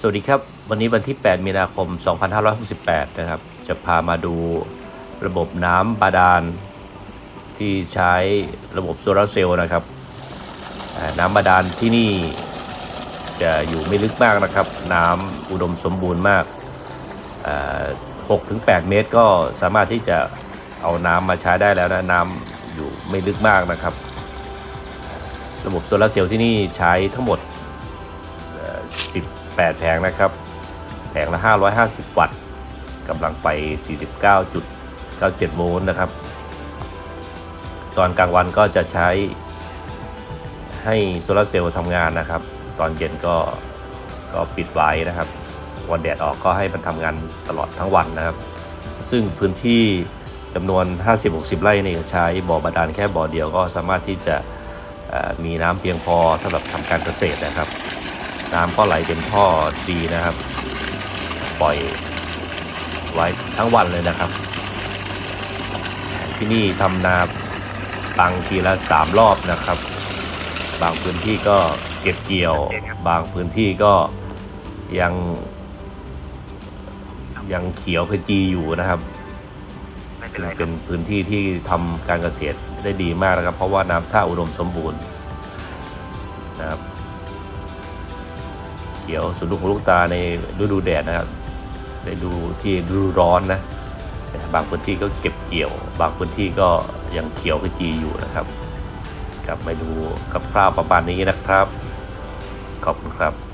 สวัสดีครับ วันนี้วันที่ 8 มีนาคม 2568 นะครับ จะพามาดูระบบน้ำบาดาล ที่ใช้ระบบโซลาร์เซลล์นะครับ น้ำบาดาลที่นี่จะอยู่ไม่ลึกมากนะครับ น้ำอุดมสมบูรณ์มาก 6-8 เมตรก็สามารถที่จะเอาน้ำมาใช้ได้แล้วนะ น้ำอยู่ไม่ลึกมากนะครับ ระบบโซลาร์เซลล์ที่นี่ใช้ทั้งหมด 8 แผงนะครับ แผงละ 550 วัตต์กำลังไป 49.97 โวลต์นะครับ ตอนกลางวันก็จะใช้ให้โซลาร์เซลล์ทำงานนะครับ ตอนเย็นก็ก็ปิดไว้นะครับ วันแดดออกก็ให้มันทำงานตลอดทั้งวันนะครับ ซึ่งพื้นที่จำนวน 50-60 ไร่นี่ใช้บ่อบาดาลแค่บ่อเดียวก็สามารถที่จะมีน้ำเพียงพอสำหรับทำการเกษตรนะครับ น้ำก็ไหลเต็มท่อดีนะครับ ปล่อยไว้ทั้งวันเลยนะครับ ที่นี่ทำนาปังทีละสามรอบนะครับ บางพื้นที่ก็เก็บเกี่ยว บางพื้นที่ก็ยัง ยังเขียวขจีอยู่นะครับเป็นซึ่งเป็นพื้นที่ที่ทำการเกษตรได้ดีมากนะครับ เพราะว่าน้ำท่าอุดมสมบูรณ์นะครับ ขียวสุดลูกหูลูกตาในฤดูแดดนะครับในดูที่ฤดูร้อนนะบางพื้นที่ก็เก็บเกี่ยว บางพื้นที่ก็ยังเขียวขจีอยู่นะครับกลับมาดูกับคราวประมาณนี้นะครับ ขอบคุณครับ